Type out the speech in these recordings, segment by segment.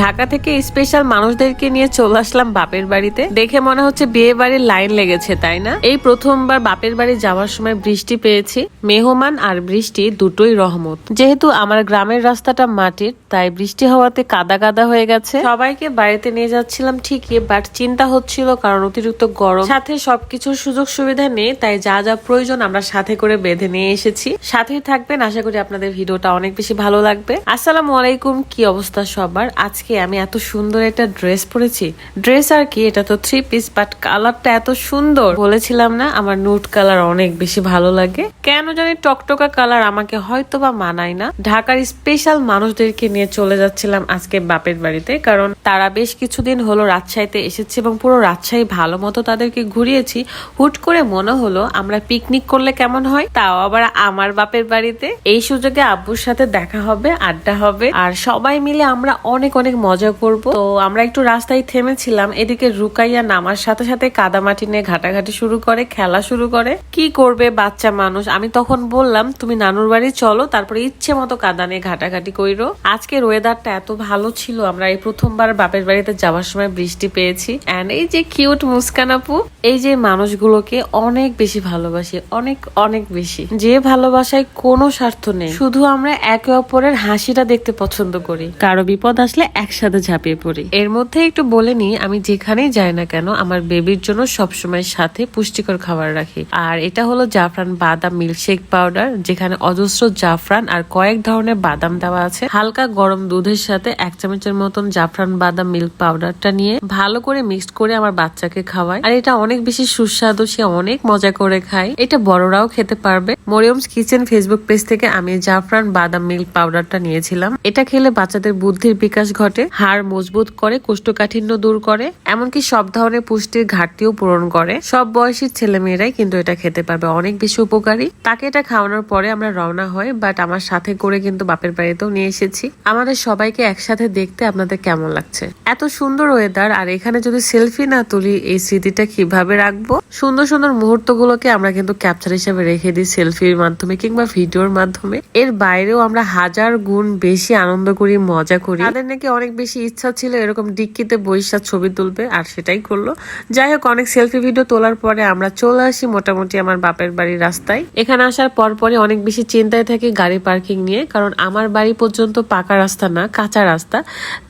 ঢাকা থেকে স্পেশাল মানুষদেরকে নিয়ে চলে আসলাম বাপের বাড়িতে। দেখে মনে হচ্ছে বিয়ে বাড়ির লাইন লেগেছে, তাই না? এই প্রথমবার বাপের বাড়ি যাওয়ার সময় বৃষ্টি পেয়েছি। মেহমান আর বৃষ্টি দুটোই রহমত। যেহেতু আমার গ্রামের রাস্তাটা মাটির, তাই বৃষ্টি হওয়াতে কাদা কাদা হয়ে গেছে। সবাইকে বাড়িতে নিয়ে যাচ্ছিলাম ঠিকই, বাট চিন্তা হচ্ছিল কারণ অতিরিক্ত গরম। সাথে সবকিছুর সুযোগ সুবিধা নেই, তাই যা যা প্রয়োজন আমরা সাথে করে বেঁধে নিয়ে এসেছি। সাথেই থাকবেন, আশা করি আপনাদের ভিডিওটা অনেক বেশি ভালো লাগবে। আসসালামু আলাইকুম, কি অবস্থা সবার? আজকে আমি এত সুন্দর একটা ড্রেস পরেছি। ড্রেস আর কি, এটা তো থ্রি পিস বাট কালারটা এত সুন্দর। বলেছিলাম না, আমার নুট কালার অনেক বেশি ভালো লাগে। কেন জানি টকটকা কালার আমাকে হয়তো বা মানায় না। ঢাকার স্পেশাল মানুষদেরকে নিয়ে চলে যাচ্ছিলাম আজকে বাপের বাড়িতে, কারণ তারা বেশ কিছুদিন হলো রাজশাহীতে এসেছে এবং পুরো রাজশাহী ভালো মতো তাদেরকে ঘুরিয়েছি। হুট করে মনে হলো আমরা পিকনিক করলে কেমন হয়, তাও আবার আমার বাপের বাড়িতে। এই সুযোগে আব্বুর সাথে দেখা হবে, আড্ডা হবে, আর সবাই মিলে আমরা অনেক অনেক মজা করব। তো আমরা একটু রাস্তায় থেমেছিলাম, এদিকে রুকাইয়া নামার সাথে সাথে কাদামাটি নিয়ে ঘাটাঘাটি শুরু করে, খেলা শুরু করে। কি করবে বাচ্চা মানুষ? আমি তখন বললাম, তুমি নানুর বাড়ি চলো, তারপরে ইচ্ছে মতো কাদা নিয়ে ঘাটাঘাটি কইরো। আজকের ওয়েদারটা এত ভালো ছিল, আমরা এই প্রথমবার বাপের বাড়িতে যাওয়ার সময় বৃষ্টি পেয়েছি। এন্ড এই যে কিউট মুস্কান আপু এই যে মানুষগুলোকে অনেক বেশি ভালোবাসি, অনেক অনেক বেশি। যে ভালোবাসায় কোনো স্বার্থ নেই, শুধু আমরা একে অপরের হাসিটা দেখতে পছন্দ করি। কারও বিপদ আসলে একসাথে ঝাঁপিয়ে পড়ি। এর মধ্যে একটু বলে নি আমি যেখানেই যাই না কেন, আমার বেবির জন্য সবসময় সাথে পুষ্টিকর খাবার রাখি। আর এটা হলো জাফরান বাদাম মিল্কশেক পাউডার, যেখানে অজস্র জাফরান আর কয়েক ধরনের বাদাম দেওয়া আছে। হালকা গরম দুধের সাথে এক চামচের মতন জাফরান বাদাম মিল্ক পাউডারটা নিয়ে ভালো করে মিক্সড করে আমার বাচ্চাকে খাওয়াই। আর এটা অনেক বেশি সুস্বাদু, সে অনেক মজা করে খায়। এটা বড়রাও খেতে পারবে। মরিয়মস কিচেন ফেসবুক পেজ থেকে আমি জাফরান বাদাম মিল্ক পাউডারটা নিয়েছিলাম। এটা খেলে বাচ্চাদের বুদ্ধির বিকাশ ঘটে, হাড় মজবুত করে, কোষ্ঠকাঠিন্য দূর করে, এমনকি সব ধরনের পুষ্টির ঘাটতিও পূরণ করে। সব বয়সী ছেলে মেয়েরাই কিন্তু এটা খেতে পারবে। অনেক বেশি উপকারী। তাকে এটা খাওয়ানোর পরে আমরা রওনা হই বাট আমার সাথে করে কিন্তু বাপের বাড়িতেও নিয়ে এসেছি। আমাদের সবাইকে একসাথে দেখতে আপনাদের কেমন লাগছে? এত সুন্দর ওয়েদার আর এখানে যদি সেলফি না তুলি, এই স্মৃতিটা কীভাবে রাখব? সুন্দর সুন্দর মুহূর্তগুলোকে আমরা কিন্তু ক্যাপচার হিসেবে রেখে দিই সেলফির মাধ্যমে কিংবা ভিডিওর মাধ্যমে। এর বাইরেও আমরা হাজার গুণ বেশি আনন্দ করি, মজা করি। তাদের নাকি অনেক বেশি ইচ্ছা ছিল এরকম ডিক্কিতে বৈশা ছবি তুলবে আর সেটাই করল। যাই হোক, অনেক সেলফি ভিডিও তোলার পরে আমরা চলে আসি মোটামুটি আমার বাপের বাড়ির রাস্তায়। এখানে আসার পর পরে অনেক বেশি চিন্তায় থাকি গাড়ি পার্কিং নিয়ে, কারণ আমার বাড়ি পর্যন্ত পাকা রাস্তা না, কাঁচা রাস্তা।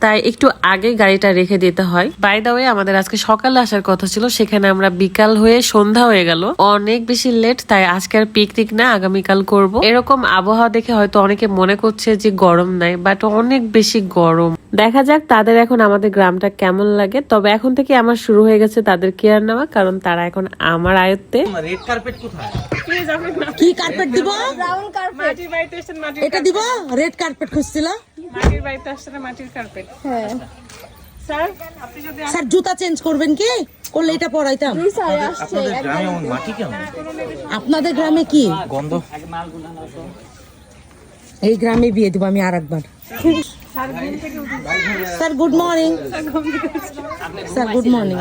তাই একটু আগে গাড়িটা রেখে দিতে হয়। বাই দা ওয়ে আমাদের আজকে সকালে আসার কথা ছিল, সেখানে আমরা বিকাল হয়ে সন্ধ্যা হয়ে গেল। অনেক বেশি লেট তাই আজকে আর পিকনিক না, আগামীকাল করব। এরকম আবহাওয়া দেখে হয়তো অনেকে মনে করছে যে গরম নাই বাট অনেক বেশি গরম। দেখা যাক তাদের এখন আমাদের গ্রামটা কেমন লাগে। তবে এখন থেকে আমার শুরু হয়ে গেছে তাদের কেয়ার নেওয়া, কারণ তারা এখন আমার আয়ত্তে। রেড কার্পেট কোথায়? কি কার্পেট দিব? ব্রাউন কার্পেট মাটির বাড়িতে এসেছেন মাটির এটা দিব? রেড কার্পেট খুঁজছিল? মাটির বাড়িতে আসছেন মাটির কার্পেট হ্যাঁ। স্যার আপনি যদি স্যার জুতা চেঞ্জ করবেন কি? করলে এটা পরাইতাম। দুই সাড়ে আসছে। আপনাদের গ্রামে এমন মাটি কেমন আপনাদের গ্রামে কি? গন্ধ। এই গ্রামে বিয়ে দিব আমি আর একবার sir good morning sir good morning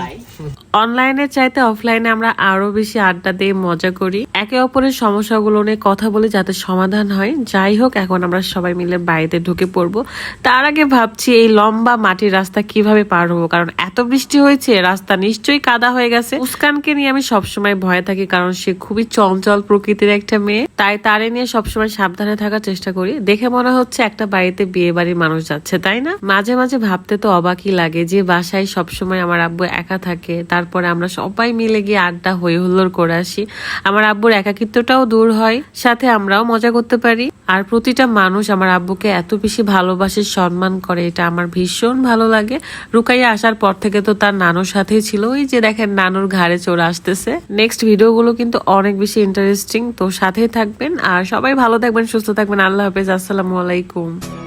অনলাইনের চাইতে অফলাইনে আমরা আরও বেশি আড্ডা দিয়ে মজা করি। একে অপরের সমস্যাগুলো নিয়ে কথা বলে যাতে সমাধান হয়। যাই হোক এখন আমরা সবাই মিলে বাড়িতে ঢুকে পড়ব। তার আগে ভাবছি এই লম্বা মাটির রাস্তা কীভাবে পার হব? কারণ এত বৃষ্টি হয়েছে রাস্তা নিশ্চয়ই কাদা হয়ে গেছে। মুস্কানকে নিয়ে আমি সবসময় ভয়ে থাকি কারণ সে খুবই চঞ্চল প্রকৃতির একটা মেয়ে। তাই তারে নিয়ে সবসময় সাবধানে থাকার চেষ্টা করি। দেখে মনে হচ্ছে একটা বাড়িতে বিয়ে বাড়ির মানুষ যাচ্ছে, তাই না? মাঝে মাঝে ভাবতে তো অবাকই লাগে যে বাসায় সবসময় আমার আব্বু একা থাকে, তারপরে আমরা সবাই মিলে গিয়ে আড্ডা হই হুল্লোড় করে আসি। আমার আব্বুর একাকিত্বটাও দূর হয়, সাথে আমরাও মজা করতে পারি। আর প্রতিটা মানুষ আমার আব্বুকে এত বেশি ভালোবাসে, সম্মান করে, এটা আমার ভীষণ ভালো লাগে। রুকাইয়া আসার পর থেকে তো তার নানুর সাথেই ছিল। ওই যে দেখেন, নানুর ঘাড়ে চলে আসতেছে। নেক্সট ভিডিওগুলো কিন্তু অনেক বেশি ইন্টারেস্টিং তো সাথেই থাকবেন। আর সবাই ভালো থাকবেন, সুস্থ থাকবেন। আল্লাহ হাফেজ, আসসালামু আলাইকুম।